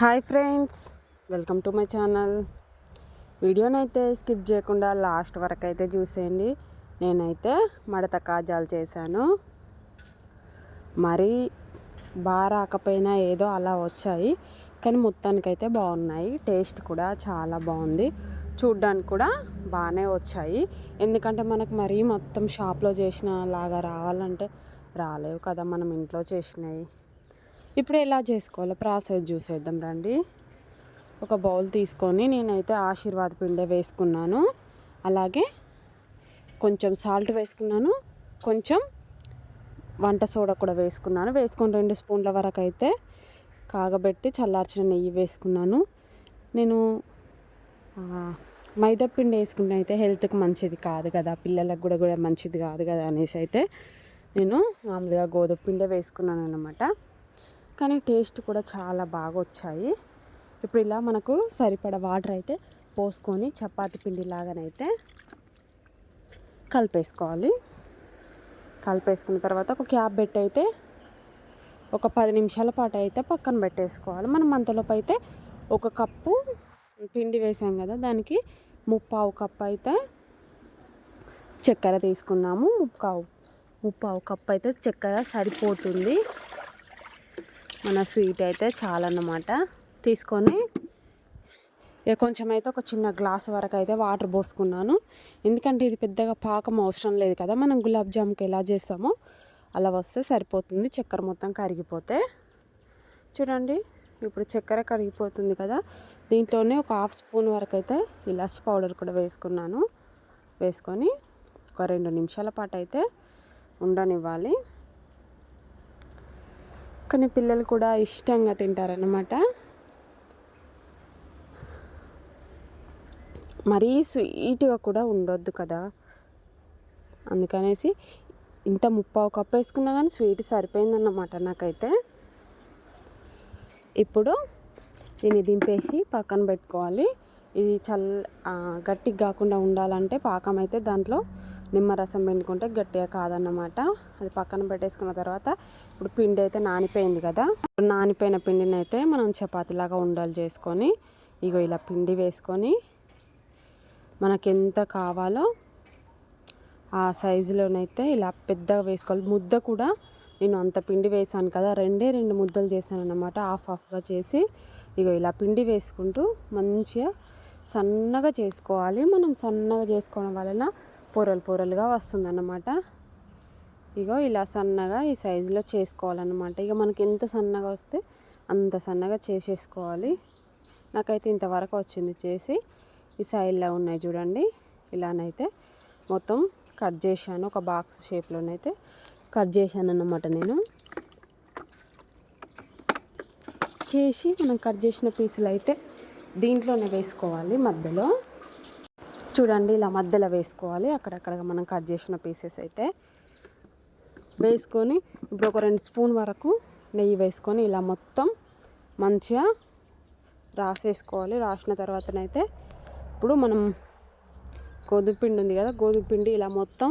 Hi friends welcome to my channel. వీడియోనైతే skip చేయకుండా last వరకు అయితే చూసేయండి. నేనైతే మడత కాజాలు చేశాను. మరీ బాగా రాకపోయినా ఏదో అలా వచ్చాయి. కానీ మొత్తానికైతే బాగున్నాయి. టేస్ట్ కూడా చాలా బాగుంది. చూడ్డానికి కూడా బాగానే వచ్చాయి. ఎందుకంటే మనకు మరీ మొత్తం షాప్లో చేసిన లాగా రావాలంటే రాలేవు కదా మనం ఇంట్లో చేసినవి. ఇప్పుడు ఎలా చేసుకోవాలో ప్రాసెస్ చూసేద్దాం రండి. ఒక బౌల్ తీసుకొని నేనైతే ఆశీర్వాద పిండి వేసుకున్నాను. అలాగే కొంచెం సాల్ట్ వేసుకున్నాను. కొంచెం వంట సోడా కూడా వేసుకున్నాను. వేసుకొని రెండు స్పూన్ల వరకు అయితే కాగబెట్టి చల్లార్చిన నెయ్యి వేసుకున్నాను. నేను మైదా పిండి వేసుకుంటే అయితే హెల్త్కి మంచిది కాదు కదా. పిల్లలకు కూడా కూడా మంచిది కాదు కదా అనేసి అయితే నేను మామూలుగా గోధుమ పిండి వేసుకున్నాను అనమాట కానీ టేస్ట్ కూడా చాలా బాగా వచ్చాయి ఇప్పుడు ఇలా మనకు సరిపడ వాటర్ అయితే పోసుకొని చపాతి పిండి లాగానైతే కలిపేసుకోవాలి. కలిపేసుకున్న తర్వాత ఒక క్యాప్ పెట్టి అయితే ఒక పది నిమిషాల పాటు అయితే పక్కన పెట్టేసుకోవాలి మనం అంతలోపు అయితే ఒక కప్పు పిండి వేసాం కదా దానికి ముప్పావు కప్పు అయితే చక్కెర తీసుకుందాము ముప్పావు ముప్పావు కప్పు అయితే చక్కెర సరిపోతుంది. మన స్వీట్ అయితే చాలన్నమాట. తీసుకొని ఇక కొంచెం అయితే ఒక చిన్న గ్లాస్ వరకు అయితే వాటర్ పోసుకున్నాను. ఎందుకంటే ఇది పెద్దగా పాకం అవసరం లేదు కదా మనం గులాబ్ జామ్కి ఎలా చేస్తామో అలా వస్తే సరిపోతుంది. చక్కెర మొత్తం కరిగిపోతే. చూడండి ఇప్పుడు చక్కెర కరిగిపోతుంది కదా దీంట్లోనే ఒక హాఫ్ స్పూన్ వరకు అయితే ఇలాచి పౌడర్ కూడా వేసుకున్నాను. వేసుకొని ఒక రెండు నిమిషాల పాటు అయితే ఉండనివ్వాలి. కానీ పిల్లలు కూడా ఇష్టంగా తింటారనమాట మరీ స్వీట్గా కూడా ఉండొద్దు కదా. అందుకనేసి ఇంత ముప్పావు కప్పు వేసుకున్నా కానీ స్వీట్ సరిపోయిందన్నమాట నాకైతే. ఇప్పుడు దీన్ని దింపేసి పక్కన పెట్టుకోవాలి. ఇది చల్ల గట్టిగా కాకుండా ఉండాలంటే పాకం అయితే దాంట్లో నిమ్మరసం పిండుకుంటే గట్టిగా కాదన్నమాట. అది పక్కన పెట్టేసుకున్న తర్వాత ఇప్పుడు పిండి అయితే నానిపోయింది కదా. నానిపోయిన పిండిని అయితే మనం చపాతీలాగా ఉండాలి చేసుకొని. ఇగో ఇలా పిండి వేసుకొని మనకి ఎంత కావాలో ఆ సైజులోనైతే ఇలా పెద్దగా వేసుకోవాలి. ముద్ద కూడా నేను అంత పిండి వేసాను కదా రెండే రెండు ముద్దలు చేశాను అన్నమాట హాఫ్ హాఫ్గా చేసి ఇగో ఇలా పిండి వేసుకుంటూ మంచిగా సన్నగా చేసుకోవాలి. మనం సన్నగా చేసుకోవడం వలన పొరలు పొరలుగా వస్తుందన్నమాట. ఇగో ఇలా సన్నగా ఈ సైజులో చేసుకోవాలన్నమాట. ఇక మనకి ఎంత సన్నగా వస్తే అంత సన్నగా చేసేసుకోవాలి. నాకైతే ఇంతవరకు వచ్చింది చేసి ఈ సైడ్లో ఉన్నాయి చూడండి. ఇలానైతే మొత్తం కట్ చేశాను. ఒక బాక్స్ షేప్లోనైతే కట్ చేశాను అన్నమాట నేను. చేసి మనం కట్ చేసిన పీసులు అయితే దీంట్లోనే వేసుకోవాలి మధ్యలో. చూడండి ఇలా మధ్యలో వేసుకోవాలి. అక్కడక్కడ మనం కట్ చేసిన పీసెస్ అయితే వేసుకొని ఇప్పుడు ఒక రెండు స్పూన్ వరకు నెయ్యి వేసుకొని ఇలా మొత్తం మంచిగా రాసేసుకోవాలి. రాసిన తర్వాతనైతే ఇప్పుడు మనం గోధుమ పిండి ఉంది కదా గోధుమపిండి ఇలా మొత్తం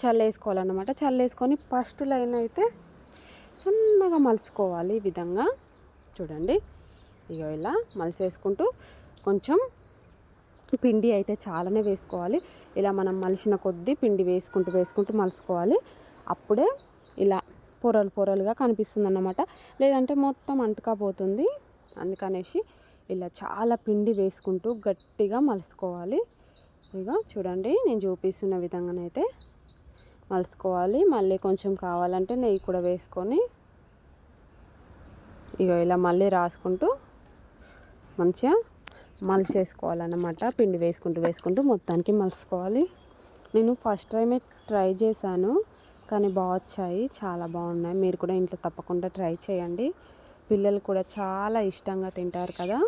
చల్లేసుకోవాలన్నమాట. చల్లేసుకొని ఫస్ట్ లైన్ అయితే సన్నగా మలుచుకోవాలి ఈ విధంగా. చూడండి. ఇక ఇలా మలిసేసుకుంటూ కొంచెం పిండి అయితే చాలానే వేసుకోవాలి. ఇలా మనం మలిసిన కొద్దీ పిండి వేసుకుంటూ వేసుకుంటూ మలుసుకోవాలి. అప్పుడే ఇలా పొరలు పొరలుగా కనిపిస్తుంది అన్నమాట లేదంటే మొత్తం అంటుకపోతుంది. అందుకనేసి ఇలా చాలా పిండి వేసుకుంటూ గట్టిగా మలుసుకోవాలి. ఇక చూడండి నేను చూపిస్తున్న విధంగానైతే మలుసుకోవాలి. మళ్ళీ కొంచెం కావాలంటే నెయ్యి కూడా వేసుకొని ఇక ఇలా మళ్ళీ రాసుకుంటూ మంచిగా మలిసేసుకోవాలన్నమాట పిండి వేసుకుంటూ వేసుకుంటూ మొత్తానికి మలుసుకోవాలి. నేను ఫస్ట్ టైమే ట్రై చేశాను కానీ బాగా వచ్చాయి. చాలా బాగున్నాయి. మీరు కూడా ఇంట్లో తప్పకుండా ట్రై చేయండి. పిల్లలు కూడా చాలా ఇష్టంగా తింటారు కదా.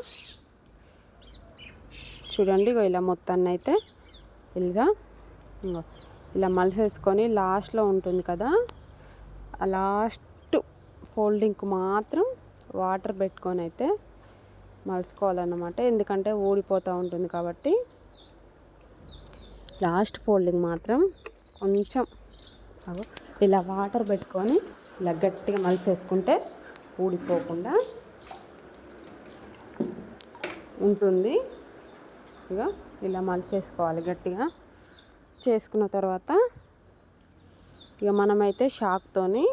చూడండి ఇలా మొత్తాన్ని అయితే ఇలాగా ఇలా మలిసేసుకొని లాస్ట్లో ఉంటుంది కదా. ఆ లాస్ట్ ఫోల్డింగ్కి మాత్రం వాటర్ పెట్టుకొని అయితే మలుచుకోవాలన్నమాట. ఎందుకంటే ఊడిపోతూ ఉంటుంది కాబట్టి. లాస్ట్ ఫోల్డింగ్ మాత్రం కొంచెం ఇలా వాటర్ పెట్టుకొని ఇలా గట్టిగా మలిసేసుకుంటే ఊడిపోకుండా ఉంటుంది. ఇక ఇలా మలిసేసుకోవాలి గట్టిగా. చేసుకున్న తర్వాత ఇక మనమైతే షాక్తోని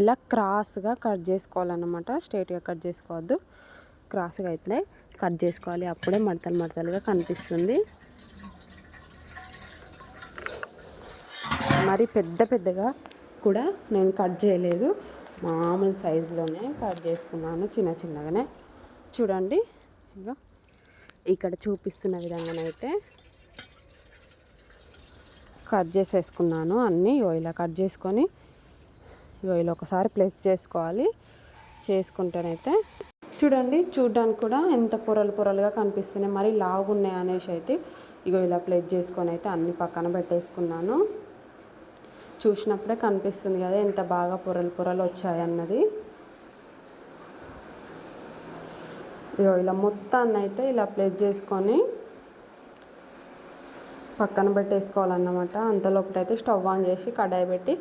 ఇలా క్రాస్గా కట్ చేసుకోవాలన్నమాట. స్ట్రేట్గా కట్ చేసుకోవద్దు. క్రాస్గా అయితే కట్ చేసుకోవాలి. అప్పుడే మడతలు మడతలుగా కనిపిస్తుంది. మరి పెద్ద పెద్దగా కూడా నేను కట్ చేయలేదు. మామూలు సైజులోనే కట్ చేసుకున్నాను. చిన్న చిన్నగానే. చూడండి. ఇంకా ఇక్కడ చూపిస్తున్న విధంగానైతే కట్ చేసేసుకున్నాను. అన్నీ ఇలా కట్ చేసుకొని ఇగో ఇలా ఒకసారి ప్లేస్ చేసుకోవాలి. చేసుకుంటేనైతే చూడండి చూడడానికి కూడా ఎంత పొరలు పొరలుగా కనిపిస్తున్నాయి. మరి లావుగున్నాయి అనేసి అయితే ఇగో ఇలా ప్లేస్ చేసుకొని అయితే అన్ని పక్కన పెట్టేసుకున్నాను. చూసినప్పుడే కనిపిస్తుంది కదా ఎంత బాగా పొరలు పొరలు వచ్చాయన్నది. ఇగో ఇలా మొత్తాన్ని అయితే ఇలా ప్లేస్ చేసుకొని పక్కన పెట్టేసుకోవాలన్నమాట. అంతలోపటైతే స్టవ్ ఆన్ చేసి కడాయి పెట్టి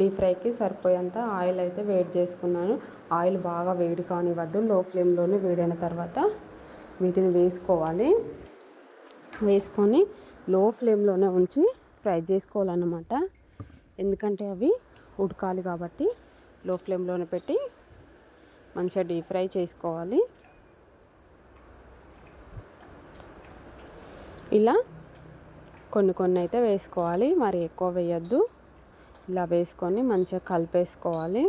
డీప్ ఫ్రైకి సరిపోయేంత ఆయిల్ అయితే వేడి చేసుకున్నాను. ఆయిల్ బాగా వేడి కానివ్వద్దు లో ఫ్లేమ్లోనే వేడైన తర్వాత వీటిని వేసుకోవాలి. వేసుకొని లో ఫ్లేమ్లోనే ఉంచి ఫ్రై చేసుకోవాలన్నమాట. ఎందుకంటే అవి ఉడకాలి కాబట్టి లో ఫ్లేమ్లోనే పెట్టి మంచిగా డీప్ ఫ్రై చేసుకోవాలి. ఇలా కొన్ని కొన్ని అయితే వేసుకోవాలి మరి ఎక్కువ వేయద్దు. ఇలా వేసుకొని మంచిగా కలిపేసుకోవాలి.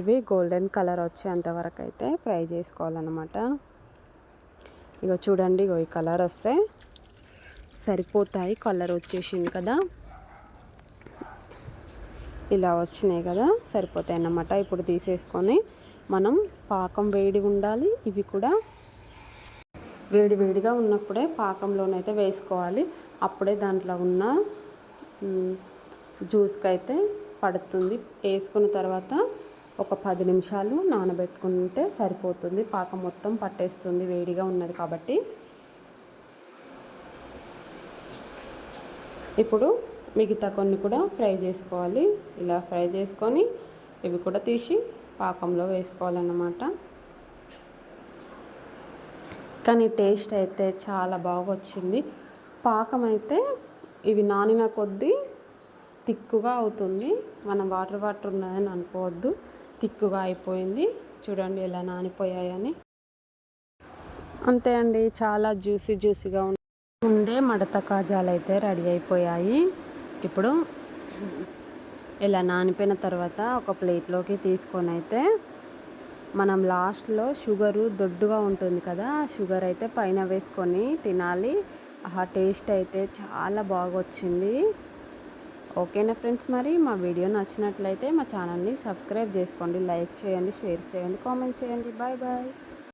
ఇవి గోల్డెన్ కలర్ వచ్చేంత వరకు అయితే ఫ్రై చేసుకోవాలన్నమాట. ఇక చూడండి ఇగో ఈ కలర్ వస్తే సరిపోతాయి. కలర్ వచ్చేసింది కదా. ఇలా వచ్చినాయి కదా సరిపోతాయి అన్నమాట. ఇప్పుడు తీసేసుకొని మనం పాకం వేడి ఉండాలి. ఇవి కూడా వేడి వేడిగా ఉన్నప్పుడే పాకంలోనైతే వేసుకోవాలి. అప్పుడే దాంట్లో ఉన్న జ్యూస్కి అయితే పడుతుంది. వేసుకున్న తర్వాత ఒక పది నిమిషాలు నానబెట్టుకుంటే సరిపోతుంది. పాకం మొత్తం పట్టేస్తుంది. వేడిగా ఉన్నది కాబట్టి. ఇప్పుడు మిగతా కొన్ని కూడా ఫ్రై చేసుకోవాలి. ఇలా ఫ్రై చేసుకొని ఇవి కూడా తీసి పాకంలో వేసుకోవాలన్నమాట. కానీ టేస్ట్ అయితే చాలా బాగా వచ్చింది పాకం అయితే ఇవి నానిన కొద్దీ తిక్కుగా అవుతుంది. మనం వాటర్ వాటర్ ఉన్నదని అనుకోవద్దు. తిక్కుగా అయిపోయింది. చూడండి ఎలా నానిపోయాయని. అంతే అండి. చాలా జ్యూసీ జ్యూసీగా ఉండే మడత కాజాలు అయితే రెడీ అయిపోయాయి. ఇప్పుడు ఇలా నానిపోయిన తర్వాత ఒక ప్లేట్లోకి తీసుకొని అయితే మనం లాస్ట్లో షుగరు దొడ్డుగా ఉంటుంది కదా షుగర్ అయితే పైన వేసుకొని తినాలి. ఆ టేస్ట్ అయితే చాలా బాగా వచ్చింది ఓకేనా ఫ్రెండ్స్ మరి? మా వీడియో నచ్చినట్లయితే మా ఛానల్ని సబ్స్క్రైబ్ చేసుకోండి లైక్ చేయండి షేర్ చేయండి కామెంట్ చేయండి. Bye bye.